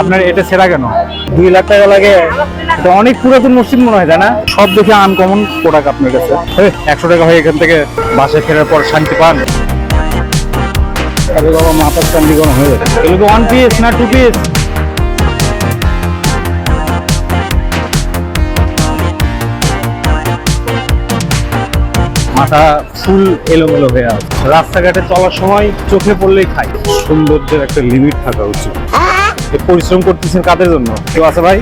আপনার এটা সেরা কেন? দুই লাখ টাকা লাগে। এটা অনেক পুরাতন মসজিদ মনে হয় না? সব দেখে আনকমন প্রোডাক্ট আপনার কাছে। একশো টাকা হয়ে এখান থেকে বাসায় ফেরার পর শান্তি পান। মাথার চান্দি গরম হয়ে যাবে ওয়ান পিস না টু পিস মাথা ফুল এলোমেলো হয়ে আছে। রাস্তাঘাটে চলার সময় চোখে পড়লেই খাই। সৌন্দর্যের একটা লিমিট থাকা উচিত। পরিশ্রম করতেছেন কাদের জন্য? কেউ আছে ভাই?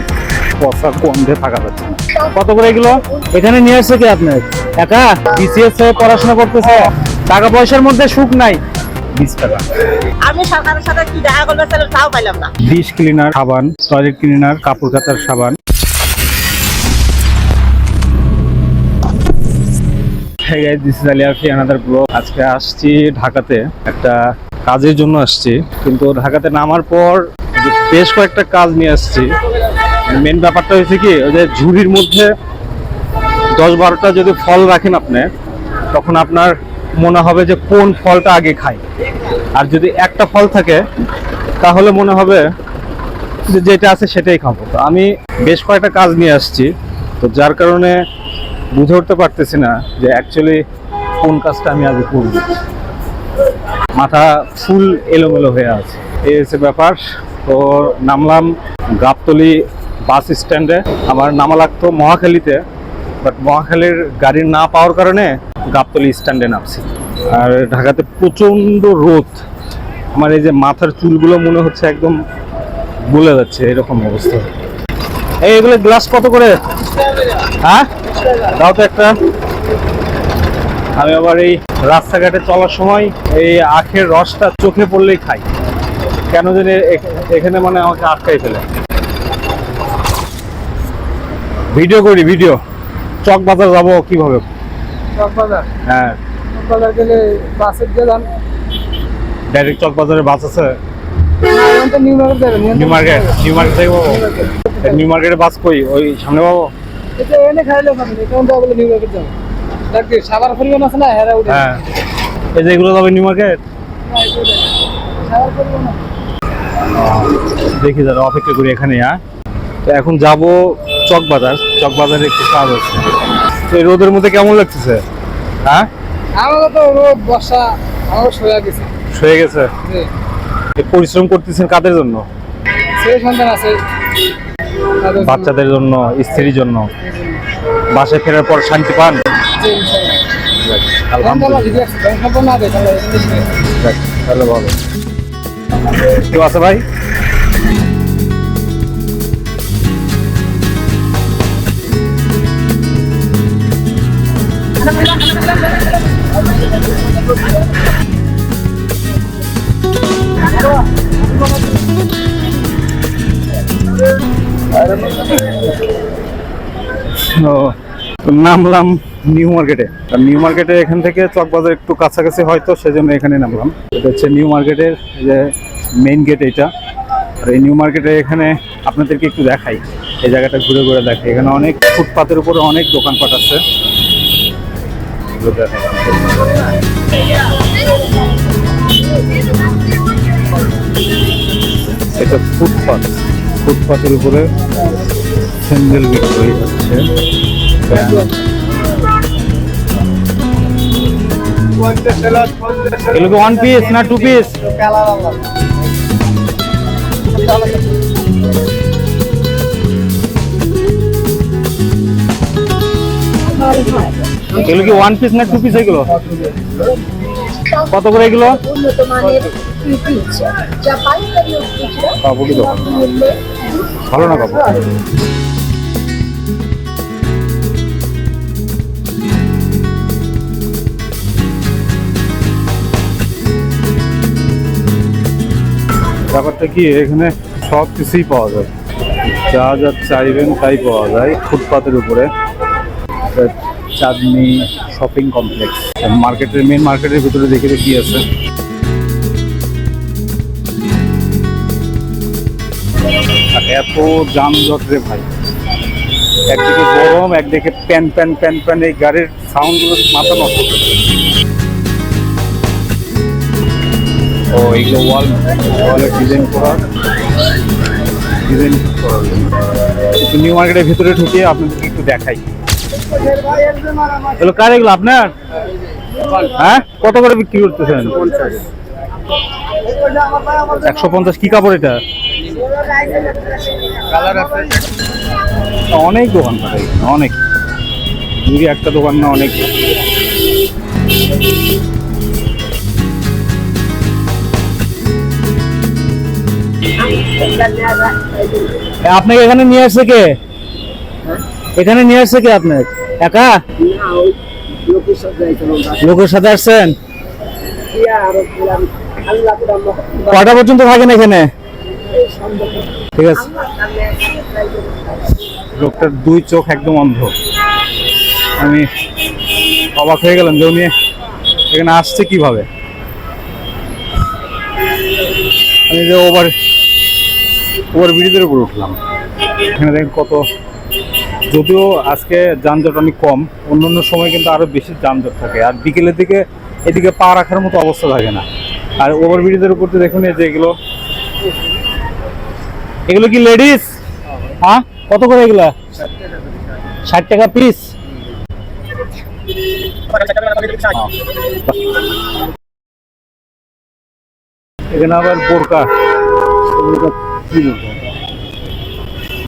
পয়সা কমতে থাকা যাচ্ছে না। কত করে এগুলো? এখানে নিয়ে আসছে কি আপনার? একা? বিসিএস পড়াশোনা করতেছে? টাকা পয়সার মধ্যে সুখ নাই। বিশ টাকা। আমি সরকারের সাথে কি দেখা করবে তাও পাইলাম না। ডিশ ক্লিনার সাবান টয়লেট ক্লিনার কাপড় কাচার সাবান. আজকে আসছি ঢাকাতে। একটা কাজের জন্য আসছি। কিন্তু ঢাকাতে নামার পর বেশ কয়েকটা কাজ নিয়ে আসছি। মেন ব্যাপারটা হয়েছে কি, ওই যে ঝুড়ির মধ্যে দশ বারোটা যদি ফল রাখেন আপনি, তখন আপনার মনে হবে যে কোন ফলটা আগে খাই। আর যদি একটা ফল থাকে, তাহলে মনে হবে যে যেটা আছে সেটাই খাব। তো আমি বেশ কয়েকটা কাজ নিয়ে আসছি। তো যার কারণে বুঝে উঠতে পারতেছি না যে অ্যাকচুয়ালি কোন কাজটা আমি আগে করব। মাথা ফুল এলোমেলো হয়ে আছে। এই হচ্ছে ব্যাপার। তো নামলাম গাবতলি বাস স্ট্যান্ডে। আমার নামা লাগতো মহাখালীতে বাট মহাখালীর গাড়ি না পাওয়ার কারণে গাবতলি স্ট্যান্ডে নামছি। আর ঢাকাতে প্রচণ্ড রোদ। আমার এই যে মাথার চুলগুলো মনে হচ্ছে একদম গলে যাচ্ছে, এরকম অবস্থা। এই এগুলো গ্লাস কত করে? হ্যাঁ? দাও তো একটা। আমি আবার এই রাস্তাঘাটে চলার সময় এই আখের রসটা চোখে পড়লেই খাই। কেন জানি এখানে মানে আমাকে আটকাই ফেলে। ভিডিও করি ভিডিও। চক বাজার যাব কীভাবে? চকবাজার হ্যাঁ। চকবাজার গেলে দিয়ে যান। ডাইরেক্ট চক বাজারে বাস আছে? New market new market new market থেকে পাবো নিউ মার্কেটে বাস কই? ওই সামনে পাবো? এটা এনে খাইলে পাবেন এখন তো বলে নিউ মার্কেট যাবেন দেখবি সাবার পরিমাণ আছে না হেরা উঠে। হ্যাঁ। এই যে এগুলো যাবে নিউ মার্কেট সাবার পরিমাণ আছে। দেখি দাদা অপেক্ষা করি এখানে হ্যাঁ? তো এখন যাব চকবাজার। চকবাজারে একটু কাজ আছে। তো এই রোদের মধ্যে কেমন লাগতেছে? হ্যাঁ? আমাকে তো রোদ বর্ষা আমাকে সোয়া গেছে। হয়ে গেছে? পরিশ্রম করতেছেন কাদের জন্য? ছেলে সন্তান আছে। বাচ্চাদের জন্য স্ত্রীর জন্য। বাসায় ফেরার পর শান্তি পান? আমরা আলহামদুলিল্লাহ। ভালো। কেউ আছে ভাই? নামলাম নিউ মার্কেটে। নিউ মার্কেটে এখান থেকে চকবাজার একটু কাছাকাছি হয়তো সেজন্য এখানে নামলাম। এটা হচ্ছে নিউ মার্কেটের যে মেইন গেট এটা। আর এই নিউ মার্কেটে এখানে আপনাদেরকে একটু দেখাই। এই জায়গাটা ঘুরে ঘুরে দেখাই। এখানে অনেক ফুটপাতের উপরে অনেক দোকানপাট আছে। এটা ফুটপাত। ফুটপাতের উপরে স্যান্ডেল বিক্রি হচ্ছে। এগুলো ওয়ান পিস না টু পিস এগুলো কি ওয়ান পিস না টু পিস এগুলো? কত করে এগুলো? ভালো না কাপড় ব্যাপারটা কি, এখানে সব কিছুই পাওয়া যায়। যা যা চাইবেন তাই পাওয়া যায় ফুটপাতের উপরে। চাঁদনি শপিং কমপ্লেক্স মার্কেটের মেন মার্কেটের ভিতরে দেখে কি আছে। এত যানজট রে ভাই। একদিকে গরম, একদিকে প্যান প্যান প্যান প্যান, এই গাড়ির সাউন্ডগুলো মাথা নষ্ট ও এইগুলো ওয়াল ওয়ালে ডিজাইন করা। ডিজাইন একটু নিউ মার্কেটের ভিতরে ঢুকিয়ে আপনাদেরকে একটু দেখাই। এগুলো কার এগুলো আপনার? হ্যাঁ? কত করে বিক্রি করতেছেন? একশো পঞ্চাশ কি কাপড় এটা? অনেক দোকান অনেক। দুই একটা দোকান না অনেক। আপনাকে এখানে নিয়ে আসছে কে? এখানে নিয়ে আসছে কে আপনার একা? লোকের সাথে আসছেন? কটা পর্যন্ত থাকেন এখানে? ঠিক আছে। লোকটার দুই চোখ একদম অন্ধ। আমি অবাক হয়ে গেলাম যে উনি এখানে আসছে কীভাবে? আমি যে ওভার ওভার ব্রিজের উপর উঠলাম। এখানে দেখেন কত যদিও আজকে যানজট অনেক কম, অন্য অন্য সময় কিন্তু আরও বেশি যানজট থাকে। আর বিকেলের দিকে এদিকে পা রাখার মতো অবস্থা থাকে না। আর ওভার ব্রিজের উপর দেখুন এই যে এগুলো। এগুলো কি লেডিস? হ্যাঁ? কত করে এগুলো? ষাট টাকা পিস এখানে আবার বোরকা।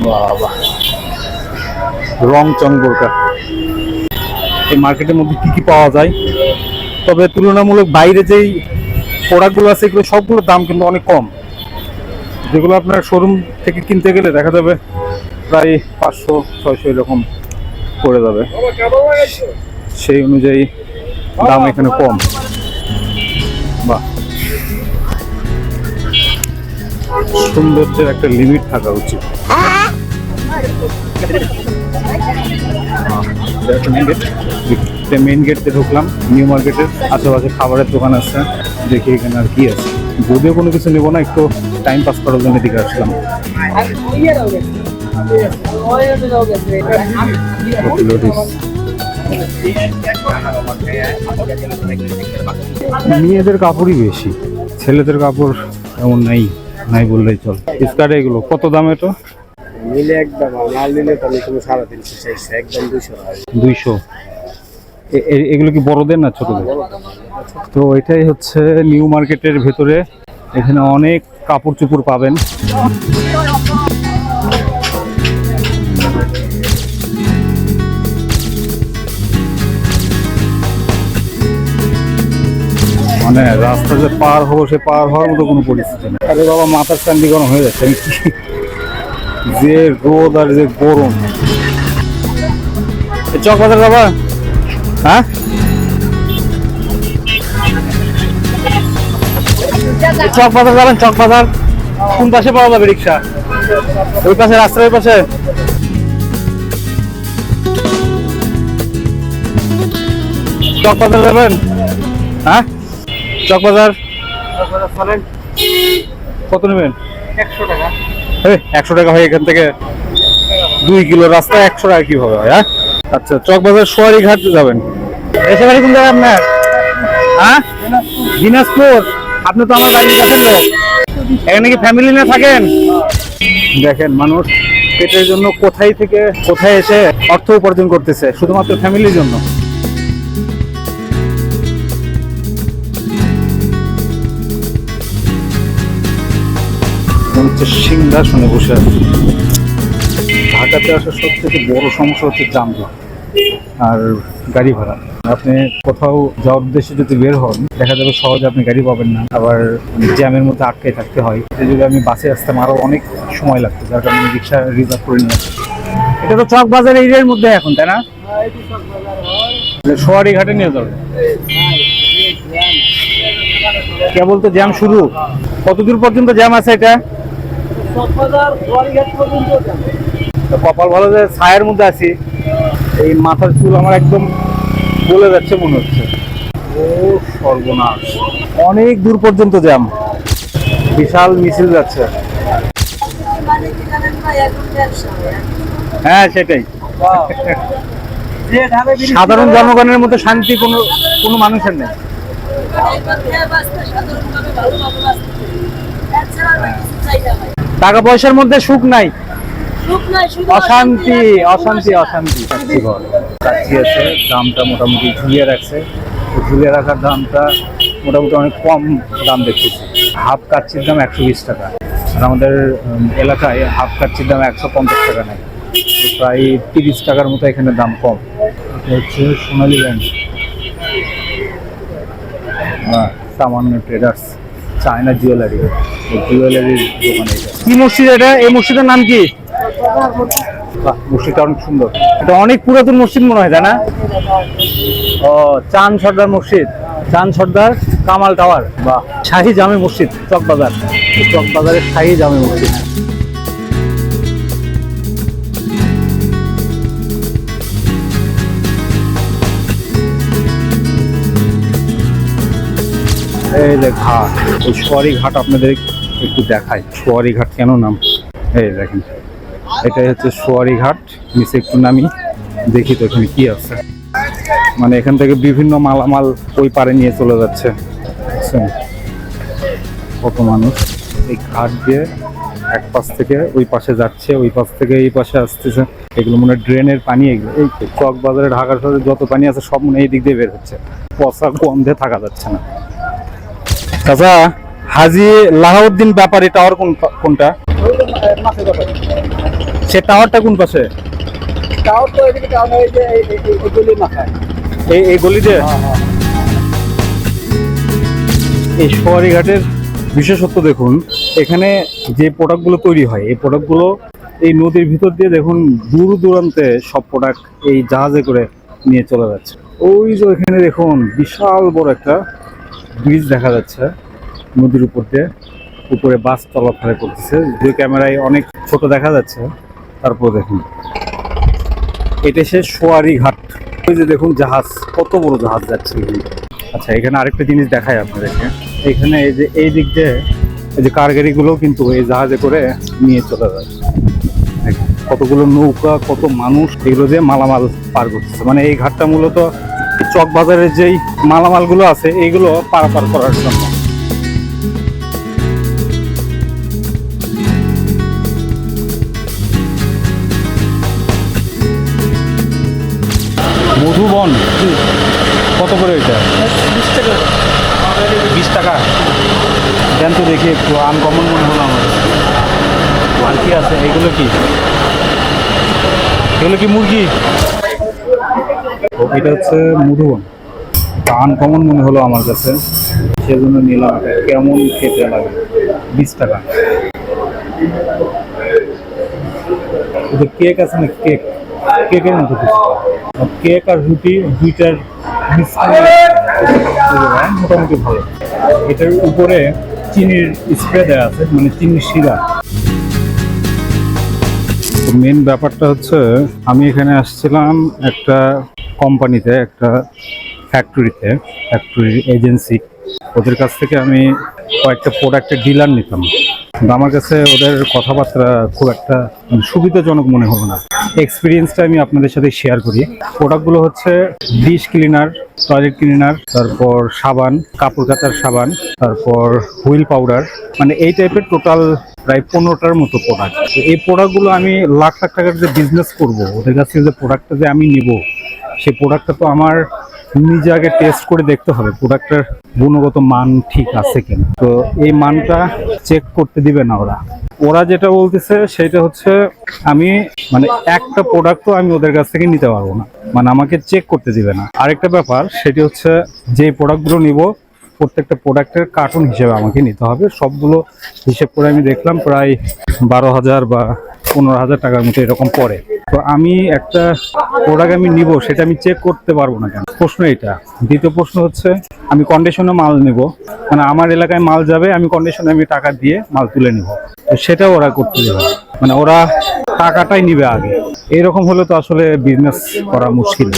বাবা। রং চং বোরকা এই মার্কেটের মধ্যে কি কি পাওয়া যায়? তবে তুলনামূলক বাইরে যেই প্রোডাক্টগুলো আছে, এগুলো সবগুলোর দাম কিন্তু অনেক কম। যেগুলো আপনার শোরুম থেকে কিনতে গেলে দেখা যাবে প্রায় পাঁচশো, ছয়শো এরকম পড়ে যাবে। সেই অনুযায়ী দাম এখানে কম। সৌন্দর্যের একটা লিমিট থাকা উচিত। মেইন গেট দিয়ে ঢুকলাম নিউ মার্কেটের আশেপাশে খাবারের দোকান আছে দেখি এখানে আর কি আছে। যদিও কোনো কিছু নেব না একটু টাইম পাস করার জন্য এদিকে আসলাম। মেয়েদের কাপড়ই বেশি ছেলেদের কাপড় এমন নাই। নাই বললেই চল। স্কার্ট এগুলো কত দাম এটা? নিলে একদম মাল নিলে তো আমি তুমি সাড়ে তিনশো চারশো একদম দুইশো দুইশো। এগুলো কি বড়দের না ছোটদের? তো এটাই হচ্ছে নিউ মার্কেটের ভেতরে। এখানে অনেক কাপড় চোপড় পাবেন। মানে রাস্তা যে পার হব, সে পার হওয়ার মতো কোনো পরিস্থিতি নেই। আরে বাবা, মাথার চান্দি গরম হয়ে যাচ্ছে, আমি যে রোদ আর যে গরম। চক বাজার যাবা হ্যাঁ? চক বাজার যাবেন, চক বাজার। কোন পাশে পাওয়া যাবে রিক্সা? ওই পাশে, রাস্তার ওই পাশে। চক বাজার যাবেন? হ্যাঁ? চক বাজার কত নেবেন? একশো টাকা। একশো টাকা হয় এখান থেকে দুই কিলো রাস্তা একশো টাকা কীভাবে হয় হ্যাঁ? আচ্ছা চকবাজার সোয়ারি ঘাট যাবেন। এসে বাড়ি কোন জায়গায় আপনার? হ্যাঁ? দিনাজপুর। আপনি তো আমার বাড়ির কাছের লোক এখানে কি ফ্যামিলি নিয়ে থাকেন? দেখেন মানুষ পেটের জন্য কোথায় থেকে কোথায় এসে অর্থ উপার্জন করতেছে শুধুমাত্র ফ্যামিলির জন্য। হচ্ছে সিংহাসনে বসে আছে। ঢাকাতে আসার সব থেকে বড় সমস্যা হচ্ছে যানজট আর গাড়ি ভাড়া। আপনি কোথাও যাওয়ার উদ্দেশ্যে যদি বের হন, দেখা যাবে সহজে আপনি গাড়ি পাবেন না। আবার জ্যামের মধ্যে আটকে থাকতে হয়। যদি আমি বাসে আসতাম আরও অনেক সময় লাগতো, যার কারণে রিক্সা রিজার্ভ করে নিয়ে এটা তো চক বাজার এরিয়ার মধ্যে এখন, তাই না? সোয়ারি ঘাটে নিয়ে যাবে। কেবল তো জ্যাম শুরু। কতদূর পর্যন্ত জ্যাম আছে এটা? তো কপাল ভালো যে ছায়ের মধ্যে আছি এই মাথার চুল আমার একদম গলে যাচ্ছে মনে হচ্ছে। ও সর্বনাশ। অনেক দূর পর্যন্ত জ্যাম। বিশাল মিছিল যাচ্ছে। মানে হ্যাঁ সেটাই। সাধারণ জনগণের মতো শান্তি কোনো কোনো মানুষের নেই। সাধারণভাবে ভালোভাবে বাঁচতে এছাড়া আর কিছু চাই না ভাই। টাকা পয়সার মধ্যে সুখ নাই। সুখ নয় শুধু অশান্তি অশান্তি অশান্তি অশান্তি। ঘর। কাচ্চি আছে দামটা মোটামুটি ঝুলিয়ে রাখছে। তো ঝুলিয়ে রাখার দামটা মোটামুটি অনেক কম দাম দেখতেছি। হাফ কাচ্ছির দাম একশো বিশ টাকা। আর আমাদের এলাকায় হাফ কাচ্চির দাম একশো পঞ্চাশ টাকা নেয়। প্রায় তিরিশ টাকার মতো এখানে দাম কম। এটা হচ্ছে সোনালী ব্যাংক। সামান্য ট্রেডার্স চায়না জুয়েলারি জুয়েলারির দোকান এটা। কি মসজিদ এটা? এই মসজিদের নাম কি? বাহ, মসজিদটা অনেক সুন্দর। এটা অনেক পুরাতন মসজিদ মনে হয় তাই না? ও চান সর্দার মসজিদ চান সর্দার কামাল টাওয়ার। বা শাহী জামে মসজিদ চকবাজার। চকবাজারের শাহী জামে মসজিদ। এই যে ঘাট, ওই সোয়ারি ঘাট আপনাদের একটু দেখাই। সোয়ারি ঘাট কেন নাম? এই দেখেন, এটাই হচ্ছে সোয়ারি ঘাট, নিচে একটু নামি, দেখি তো এখানে কি আছে। মানে এখান থেকে বিভিন্ন মালামাল ওই পারে নিয়ে চলে যাচ্ছে। কত মানুষ। এই ঘাট দিয়ে এক পাশ থেকে ওই পাশে যাচ্ছে, ওই পাশ থেকে এই পাশে আসতেছে। এগুলো মনে ড্রেনের পানি এগুলো এই চক বাজারে ঢাকার শহরে যত পানি আছে সব মনে এই দিক দিয়ে বের হচ্ছে। পচা গন্ধে থাকা যাচ্ছে না। হাজি লাহাউদ্দিন ব্যাপারী টাওয়ার কোন কোনটা? সে টাওয়ারটা কোন পাশে? এই এই- গলিতে? এই সোয়ারি ঘাটের বিশেষত্ব দেখুন, এখানে যে প্রোডাক্টগুলো তৈরি হয়, এই প্রোডাক্টগুলো এই নদীর ভিতর দিয়ে দেখুন, দূর দূরান্তে সব প্রোডাক্ট এই জাহাজে করে নিয়ে চলে যাচ্ছে। ওই যে এখানে দেখুন, বিশাল বড় একটা ব্রিজ দেখা যাচ্ছে নদীর উপর দিয়ে। উপরে বাস চলাফেরা করতেছে। দুই ক্যামেরায় অনেক ছোট দেখা যাচ্ছে। তারপর দেখুন। এটা সে সোয়ারি ঘাট। ওই যে দেখুন জাহাজ, কত বড় জাহাজ যাচ্ছে আচ্ছা এখানে আরেকটা জিনিস দেখায় আপনাদেরকে। এখানে এই যে, এই দিক দিয়ে এই যে কার গাড়িগুলো কিন্তু এই জাহাজে করে নিয়ে চলে যায়। কতগুলো নৌকা, কত মানুষ, এগুলো দিয়ে মালামাল পার করতেছে। মানে এই ঘাটটা মূলত চক বাজারের যেই মালামালগুলো আছে এইগুলো পারাপার করার জন্য। মধুবন কত করে এটা? বিশ টাকা। দেন তো দেখি একটু আনকমন মনে হলো আমার। আর কি আছে? এগুলো কি? এগুলো কি মুরগি? এটা হচ্ছে মধুবন। আনকমন মনে হলো আমার কাছে। সেজন্য নিলাম। কেমন খেতে লাগে? বিশ টাকা। কেক আছে না কেক? কেকের মতো কেক আর রুটি দুইটার মোটামুটি ভালো। এটার উপরে চিনির স্প্রে দেওয়া আছে মানে চিনির শিরা। মেন ব্যাপারটা হচ্ছে, আমি এখানে আসছিলাম একটা কোম্পানিতে, একটা ফ্যাক্টরিতে ফ্যাক্টরি এজেন্সি ওদের কাছ থেকে আমি কয়েকটা প্রোডাক্টের ডিলার নিতাম। আমার কাছে ওদের কথাবার্তা খুব একটা মানে সুবিধাজনক মনে হলো না। এক্সপিরিয়েন্সটা আমি আপনাদের সাথে শেয়ার করি। প্রোডাক্টগুলো হচ্ছে ডিশ ক্লিনার টয়লেট ক্লিনার তারপর সাবান, কাপড় কাচার সাবান, তারপর হুইল পাউডার মানে এই টাইপের টোটাল প্রায় পনেরোটার মতো প্রোডাক্ট এই প্রোডাক্টগুলো আমি লাখ লাখ টাকার যে বিজনেস করব, ওদের কাছ যে প্রোডাক্টটা যে আমি নিব সেই প্রোডাক্টটা তো আমার নিজে আগে টেস্ট করে দেখতে হবে প্রোডাক্টের গুণগত মান ঠিক আছে কিনা। তো এই মানটা চেক করতে দিবে না ওরা। ওরা যেটা বলতেছে সেটা হচ্ছে আমি মানে একটা প্রোডাক্টও আমি ওদের কাছ থেকে নিতে পারব না। মানে আমাকে চেক করতে দিবে না। আরেকটা ব্যাপার, সেটি হচ্ছে যে প্রোডাক্টগুলো নিব, প্রত্যেকটা প্রোডাক্টের কার্টুন হিসেবে আমাকে নিতে হবে। সবগুলো হিসেব করে আমি দেখলাম প্রায় বারো হাজার বা পনেরো হাজার টাকার মতো এরকম পড়ে। তো আমি একটা প্রোডাক্ট আমি নিব, সেটা আমি চেক করতে পারব না কেন? প্রশ্ন এটা দ্বিতীয় প্রশ্ন হচ্ছে, আমি কন্ডিশনে মাল নেব। মানে আমার এলাকায় মাল যাবে, আমি কন্ডিশনে আমি টাকা দিয়ে মাল তুলে নিব। তো সেটাও ওরা করতে দেবে। মানে ওরা টাকাটাই নিবে আগে। এরকম হলে তো আসলে বিজনেস করা মুশকিল।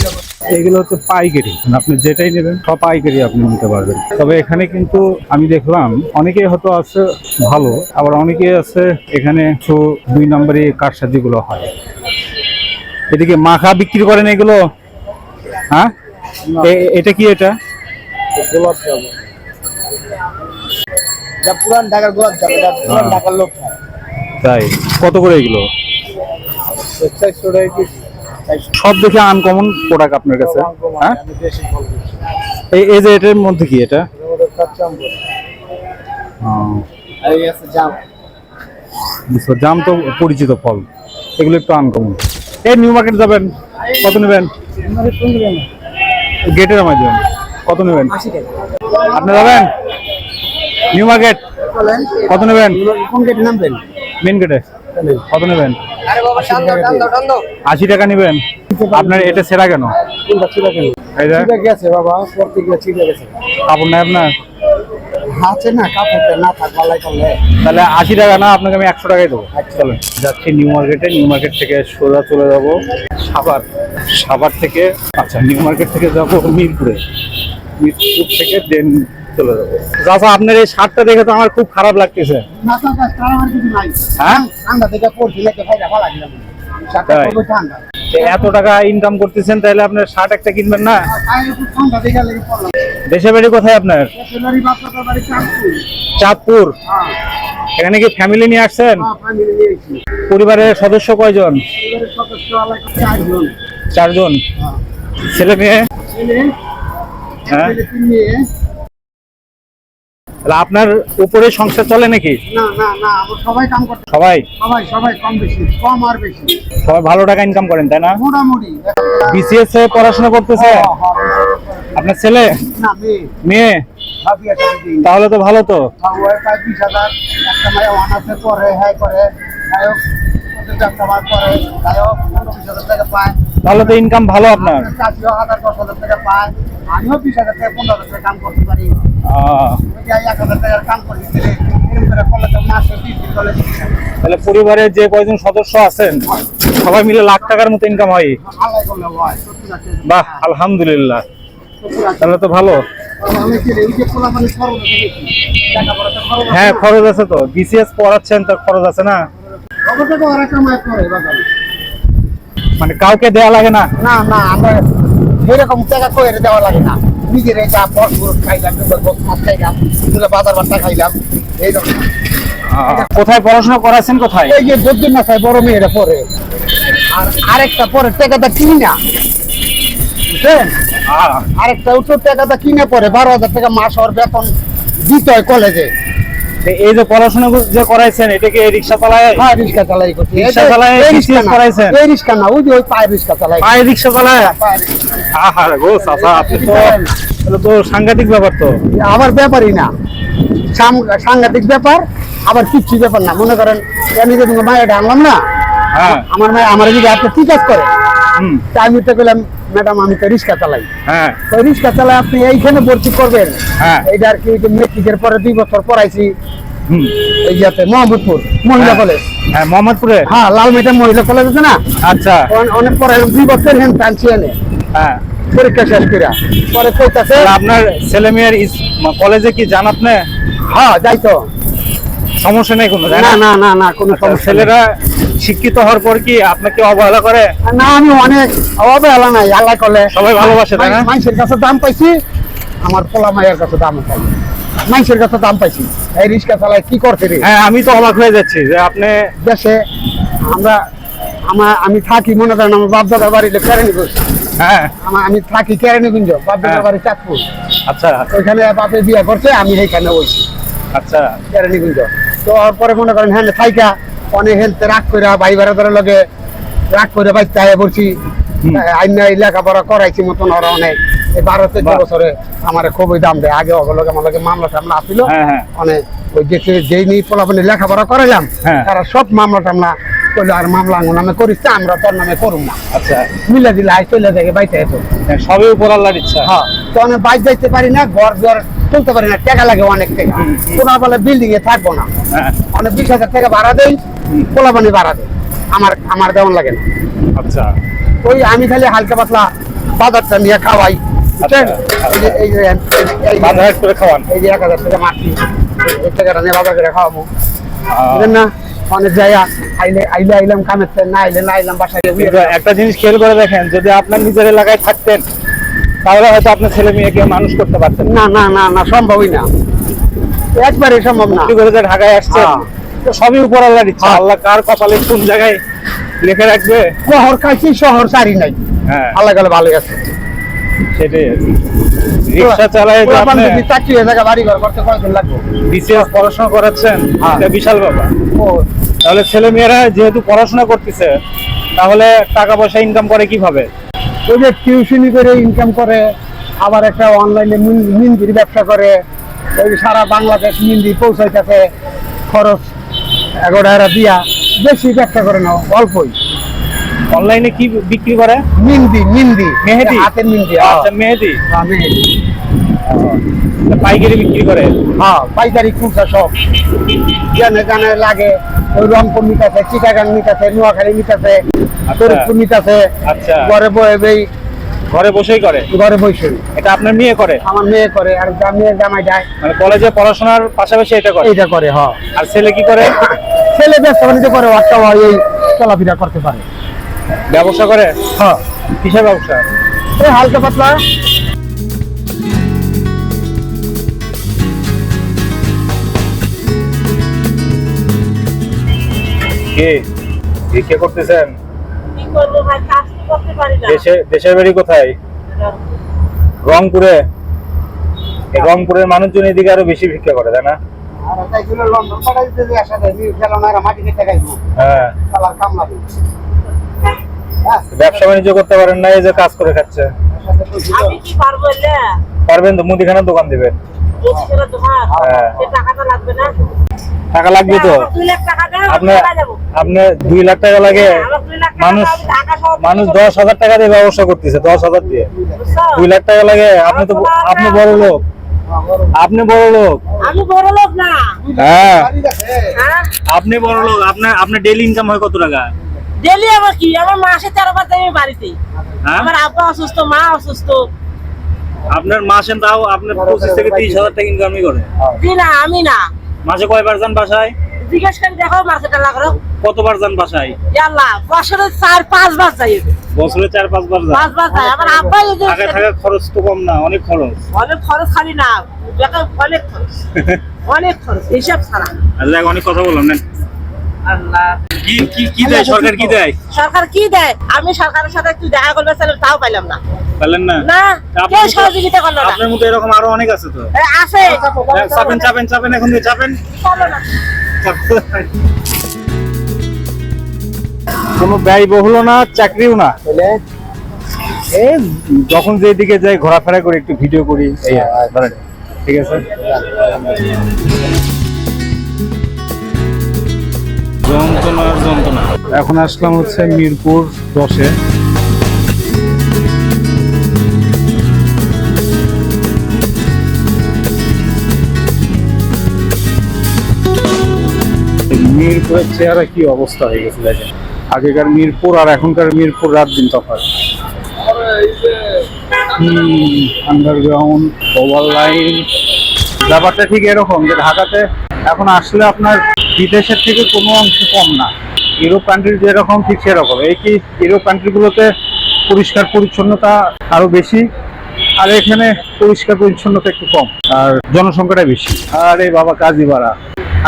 এগুলো হচ্ছে পাইকারি। মানে আপনি যেটাই নেবেন, সব পাইকারি আপনি নিতে পারবেন। তবে এখানে কিন্তু আমি দেখলাম, অনেকেই হয়তো আছে ভালো, আবার অনেকেই আছে এখানে দুই নম্বরই কারসাজিগুলো হয়। এদিকে মাখা বিক্রি করেন এগুলো? হ্যাঁ? এটা কি এটা? গোলাপ জামুন যা পুরান ঢাকার গোলাপ জামুন যা পুরান ঢাকার লোক তাই। কত করে এগুলো? সব দেখে আনকমন প্রোডাক্ট আপনার কাছে। হ্যাঁ? এই এই যে এটার মধ্যে কি এটা? জাম। তো পরিচিত ফল। এগুলো একটু আনকমন এই নিউ মার্কেট যাবেন কত নেবেন? গেটের আমার যাবেন কত নেবেন? আপনি যাবেন? নিউ মার্কেট কত নেবেন? কোন গেটে নামবেন? মেন গেটে কত নেবেন? আশি টাকা নেবেন? আপনার এটা সেরা কেন? কোনটা ছিল কেন? এই গেছে বাবা পড়তে গিয়ে চিটা গেছে। কাপড় নাই আপনার? আছে না কাপড়টা না থাক ভালাই করলে। তাহলে আশি টাকা না আপনাকে আমি একশো টাকাই দেবো। চলেন যাচ্ছি নিউ মার্কেটে নিউ মার্কেট থেকে সোজা চলে যাব। সাভার সাভার থেকে আচ্ছা নিউ মার্কেট থেকে যাব মিরপুরে। মিরপুর থেকে দেন চলে যাব। চাচা আপনার এই শার্টটা দেখে তো আমার খুব খারাপ লাগতেছে। হ্যাঁ? ঠান্ডা থেকে পড়ছি লেগে ফাইটা ভালো লাগলাম সাথে ঠান্ডা। তো এত টাকা ইনকাম করতেছেন, তাহলে আপনার শার্ট একটা কিনবেন না? পায়ে খুব ঠান্ডা দেখে লেগে পড়লাম দেশে বাড়ি কোথায় আপনার? চাঁদপুর। এখানে কি ফ্যামিলি নিয়ে আসছেন? পরিবারের সদস্য কয়জন? চারজন। ছেলে মেয়ে? হ্যাঁ। তাহলে আপনার উপরে সংসার চলে নাকি? না না না সবাই কাম করতে সবাই? সবাই সবাই কম বেশি কম আর বেশি। সবাই ভালো টাকা ইনকাম করেন তাই না? মোটামুটি। বিসিএস এ পড়াশোনা করতেছে? হ্যাঁ, হ্যাঁ, আপনার ছেলে? না মেয়ে। তাহলে তো ভালো তো। প্রায় বিশ হাজার। একটা অনার্সে হ্যাঁ করে। একটা পনেরো বিশ হাজার টাকা পায়। তাহলে তো ইনকাম ভালো আপনার। চাষিও হাজার দশ হাজার টাকা পায় আমিও বিশ হাজার পনেরো হাজার টাকা কাম করতে পারি। এক হাজার টাকার কাম তাহলে পরিবারের যে কয়জন সদস্য আছেন সবাই মিলে লাখ টাকার মতো ইনকাম হয়। বাহ আলহামদুলিল্লাহ। তাহলে তো ভালো। হ্যাঁ খরচ আছে তো। বিসিএস পড়াচ্ছেন তো খরচ আছে না? মানে কাউকে দেয়া লাগে না। না না আমরা এরকম টাকা করে দেওয়া লাগে না। নিজের এটা ফসফর খাইলাম মাছ খাইলাম বাজার বার্তা খাইলাম এইরকম। কোথায় পড়াশোনা করাচ্ছেন কোথায়? এই যে বদ্যুর না খাই বড় মেয়েরা পরে আর আরেকটা পরে টাকাটা কিনি। না বুঝছেন আরেকটা উত্তর টাকাটা কিনে পরে বারো হাজার টাকা মাস ওর বেতন দিতে হয় কলেজে। এই যে পড়াশোনা যে করাইছেন এটাকে রিক্সা চালায়? হ্যাঁ রিক্সা চালাই করছি। রিক্সা চালায় এই রিক্সা করাইছেন? এই রিক্সা না ওই যে ওই রিক্সা চালাই পায়ে রিক্সা চালায়? আহা গো চাচা আপনি তো তাহলে তো সাংঘাতিক ব্যাপার তো। আবার ব্যাপারই না। সাংঘাতিক ব্যাপার আবার কিচ্ছু ব্যাপার না। মনে করেন আমি যে তোমার মায়ের আনলাম না হ্যাঁ। আমার মায়ের আমার দিকে আপনি কি কাজ করে তা আমি তো ম্যাডাম আমি তো রিক্সা চালাই। হ্যাঁ। তো রিক্সা চালাই আপনি এইখানে ভর্তি করবেন? হ্যাঁ। আর কি মেট্রিকের পরে দুই বছর পড়াইছি। হুম। এই যাতে মোহাম্মদপুর মহিলা হ্যাঁ। কলেজ। হ্যাঁ মোহাম্মদপুরে? হ্যাঁ লালমেটা মহিলা কলেজ আছে না? আচ্ছা। অন- অনেক পরে দুই বছর হেন টানছি এনে। হ্যাঁ। পরীক্ষা শেষ করিয়া পরে কইতাছে আপনার ছেলে মেয়ের কলেজে কি জান আপনি? হ্যাঁ যাই তো সমস্যা নেই কোনো না না? না না কোনো আচ্ছা, সমস্যা ছেলেরা শিক্ষিত হওয়ার পর কি আপনাকে অবহেলা করে? না আমি অনেক অবহেলা নাই আল্লাহ করলে। সবাই ভালোবাসে, তাই না? মানুষের কাছে দাম পাইছি আমার পোলা মায়ের কাছে দাম পাই মানুষের কাছে দাম পাইছি। এই রিক্সা চালায় কি করছে রে? হ্যাঁ আমি তো অবাক হয়ে যাচ্ছি যে আপনি দেশে আমরা আমার আমি থাকি মনে করেন আমার বাপ দাদার বাড়িতে কেরানীগঞ্জ। হ্যাঁ। আমার আমি থাকি কেরানীগঞ্জ বাপ দাদার হ্যাঁ। বাড়ি চাঁদপুর। আচ্ছা। ওইখানে বাপে বিয়ে করছে আমি এইখানে বলছি আচ্ছা। কেরানীগঞ্জ। তো পরে মনে করেন হ্যাঁ থাইকা। অনেক হেলতে রাগ করে ভাই বেড়াদারের লগে রাগ করে বাইতে আয় পড়ছি। আইনা লেখাপড়া করাইছি মতন ওরা অনেক। এই বারো চোদ্দ বছরে আমার খুবই দাম দেয়। আগে আমার লগে মামলা টামলা আসছিল হ্যাঁ, হ্যাঁ। অনেক ওই যে যেই নিয়ে পোলাপনি লেখাপড়া করাইলাম হ্যাঁ। তারা সব মামলা টামলা করল আর মামলা নামে করিস না, আমরা তোর নামে করুম না। আচ্ছা। মিলে দিলে চলে বাইতে সবই উপর আল্লাহর ইচ্ছা। হ্যাঁ। তো অনেক বাইক যাইতে পারি না ঘর ঘর তুলতে পারি না টাকা লাগে অনেক টাকা। তোরা বলে বিল্ডিং এ থাকব না। হ্যাঁ। অনেক বিশ হাজার টাকা ভাড়া দেই পোলাপানি ভাড়া দেয় আমার আমার দেওয়ান লাগে না। আচ্ছা। ওই আমি খালি হালকা পাতলা বাজারটা নিয়ে খাওয়াই এই যে- এই যে এক হাজার টাকা মারছি এই টাকাটা নিয়ে বাজার করে খাওয়াবো। বুঝলেন না? অনেক জায়গা আইলে আইলে আইলাম কামের না আইলে না আইলাম বাসায় একটা জিনিস খেয়াল করে দেখেন যদি আপনার নিজের এলাকায় থাকতেন তাহলে হয়তো আপনার ছেলে মেয়েকে মানুষ করতে পারতেন না। না না না সম্ভবই না। একবারে সম্ভব না। করে যে ঢাকায় আসছেন হ্যাঁ। সবই উপর আল্লাহর ইচ্ছা। আল্লাহ কার কপালে কোন জায়গায় লিখে রাখবে? শহর খাইছি শহর সারি নাই। হ্যাঁ। আল্লাহ গেলে ভালো আছে। সেটাই রিক্সা চালায় আপনি যদি চাকরি হয়ে বাড়ি ঘর করতে কয়দিন লাগবে? বিসিএস পড়াশোনা করাচ্ছেন হ্যাঁ। এটা বিশাল ব্যাপার। ও। তাহলে ছেলে মেয়েরা যেহেতু পড়াশোনা করতেছে তাহলে টাকা পয়সা ইনকাম করে কীভাবে? ওই যে টিউশনি করে ইনকাম করে আবার একটা অনলাইনে মিন্দির ব্যবসা করে ওই সারা বাংলাদেশ মিন্দি পৌঁছাইতেছে খরচ এগারো হাজার দিয়া বেশি ব্যবসা করে না অল্পই। অনলাইনে কি বিক্রি করে? মিন্দি মিন্দি। মেহেদি? হাতের মিন্দি হ্যাঁ। আচ্ছা মেহেদি। হ্যাঁ, মেহেদি। পাইকারি বিক্রি করে? হ্যাঁ পাইকারি খুচরা সব। জানে জানে লাগে ওই রংপুর চিটাগাং নোয়াখালী নিতেছে আচ্ছা। ঘরে বয়ে ঘরে বসেই করে? ঘরে বসে। এটা আপনার মেয়ে করে? আমার মেয়ে করে আর জামাই যায়। মানে কলেজে পড়াশোনার পাশাপাশি এটা করে? এইটা করে হ আর ছেলে কি করে? ছেলে ব্যবসা বাণিজ্য করে একটা এই চলাফেরা করতে পারে। ব্যবসা করে? হ্যাঁ। কিসের ব্যবসা? এই হালকা পাতলা। কে? ভিক্ষে করতেছেন? কি করব ভাই? কাজ তো করতে পারি না। দেশে দেশের বাড়ি কোথায়? রংপুরে। রংপুরের মানুষজন এদিকে আরও বেশি ভিক্ষা করে তাই না? হ্যাঁ। হ্যাঁ। ব্যবসা বাণিজ্য করতে পারেন না এই যে কাজ করে খাচ্ছে। আমি কি পারব এলে? পারবেন তো মুদিখানার দোকান দিবেন। হ্যাঁ। টাকা লাগবে তো? আমার দুই লাখ টাকা আপনি আমি টাকা আপনি দুই লাখ টাকা লাগে। টাকা মানুষ আমি মানুষ দশ হাজার টাকা দিয়ে ব্যবসা করতেছে দশ হাজার দিয়ে। দুই লাখ টাকা লাগে। আপনি তো আপনি বড় লোক। আপনি বড় লোক। আমি বড় লোক না। হ্যাঁ। হ্যাঁ? আপনি বড় লোক। আপনার আপনার ডেইলি ইনকাম হয় কত টাকা? ডেলি আমার কি? আমার মাসে তেরো বার যাই বাড়িতে হ্যাঁ? আমার আব্বা অসুস্থ মা অসুস্থ। আপনার মাসে তাও আপনার পঁচিশ থেকে তিরিশ হাজার টাকা ইনকামই করে। জি না আমি না। মাসে কয়বার যান বাসায়? জিজ্ঞেস করে দেখো মাসেটা লাগল কতবার যান বাসায়? আল্লাহ বছরে চার পাঁচ বার যাই বছরে চার পাঁচবার যান পাঁচ বার যাই আমার আব্বা যে থাকা থাকা খরচ তো কম না অনেক খরচ। অনেক খরচ খালি না। দেখো অনেক খরচ। অনেক খরচ হিসাব ছাড়া। দেখ অনেক কথা বললাম না আল্লাহ। কি কি কি দেয়? সরকার কি দেয়? সরকার কি দেয়? আমি সরকারের সাথে একটু দেখা করবে চাইলাম তাও পাইলাম না। পারলেন না? সহযোগিতা করল না? আপনার মতো এরকম আরও অনেক আছে তো। আছে। চাপেন চাপেন চাপেন এখন দিয়ে চাপেন। চলো না। কোনো ব্যয়বহুল না চাকরিও না। এই যখন যেদিকে যাই ঘোরাফেরা করি একটু ভিডিও করি। ঠিক আছে? যন্ত্রণা আর যন্ত্রণা। এখন আসলাম হচ্ছে মিরপুর দশে। মিরপুরের চেহারা কি অবস্থা হয়ে গেছে দেখেন। আগেকার মিরপুর আর এখনকার মিরপুর রাত দিন তফাৎ। আন্ডারগ্রাউন্ড ওভার লাইন ব্যাপারটা ঠিক এরকম যে ঢাকাতে এখন আসলে আপনার বিদেশের থেকে কোনো অংশ কম না। ইউরোপ কান্ট্রি যেরকম, ঠিক সেরকম। এই কি ইউরোপ কান্ট্রিগুলোতে পরিষ্কার পরিচ্ছন্নতা আরও বেশি? আর এখানে পরিষ্কার পরিচ্ছন্নতা একটু কম। আর জনসংখ্যাটা বেশি। আর এই বাবা কাজী ভাড়া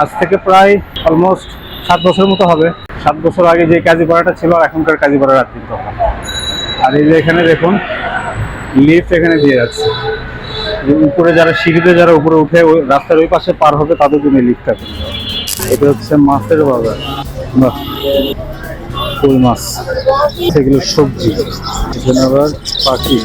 আজ থেকে প্রায় অলমোস্ট সাত বছর মতো হবে। সাত বছর আগে যে কাজী ভাড়াটা ছিল, আর এখনকার কাজী দিন তখন আর এই যে এখানে দেখুন লিফট এখানে দিয়ে যাচ্ছে। উপরে যারা সিঁড়িতে যারা উপরে উঠে, ওই রাস্তার ওই পাশে পার হবে, তাদের জন্য লিফট আছে এটা হচ্ছে মাছের বাজার। বাহ কই মাছ। সেগুলো সবজি। এখানে আবার পাখি।